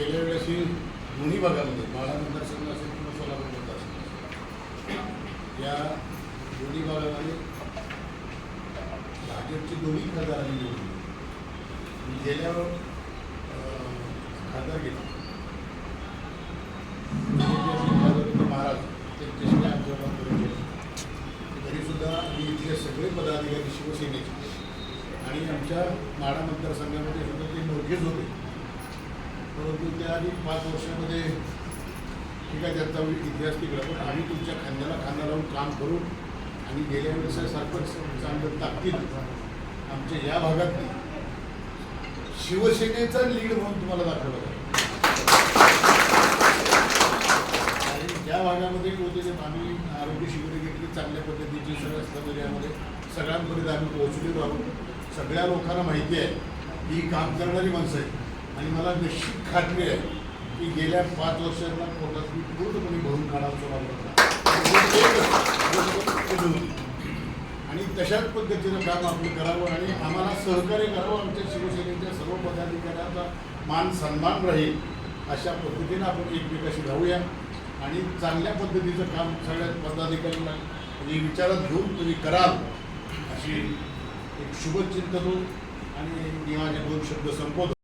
गेल्या वेळेस ही दोन्ही भागामध्ये माळा मतदारसंघ असेल किंवा सोलापूर मतदारसंघ असेल या दोन्ही भागामध्ये भाजपची दोन्ही खासदारांनी निवडली गेल्या खासदार गेला महाराज त्यांच्याशी मी आमच्या तरीसुद्धा आम्ही इथले सगळे पदाधिकारी शिवसेनेचे. आणि आमच्या माडा मतदारसंघामध्ये सुद्धा ते मोठेच होते. परंतु त्या आधी पाच वर्षामध्ये ठीक आहे त्यांचा इतिहास तिकडा पण आम्ही तुमच्या खांद्याला खांदा लावून काम करू आणि गेल्या वेळेसारखंच चांगलं ताकदीनं आमच्या या भागातली शिवसेनेचा लीड म्हणून तुम्हाला दाखवलं जाईल आणि ज्या भागामध्ये होते आम्ही आरोग्य शिबिरे घेतली चांगल्या पद्धतीची सगळ्या रस्त्यामध्ये सगळ्यांपर्यंत आम्ही पोहोचलेलो आहोत. सगळ्या लोकांना माहिती आहे ही काम करणारी माणसं आहेत. आणि मला निश्चित खात्री आहे की गेल्या पाच वर्षांना पोटात मी पूर्णपणे भरून काढावं आणि तशाच पद्धतीनं काम आपलं करावं आणि आम्हाला सहकार्य करावं आमच्या शिवसेनेच्या सर्व पदाधिकाऱ्यांचा मान सन्मान राहील अशा पद्धतीनं आपण एकमेकाशी राहूया. आणि चांगल्या पद्धतीचं काम सगळ्या पदाधिकाऱ्यांना म्हणजे विचारात घेऊन तुम्ही कराल अशी एक शुभचिंतन आणि मी माझे दोन शब्द संपवतो.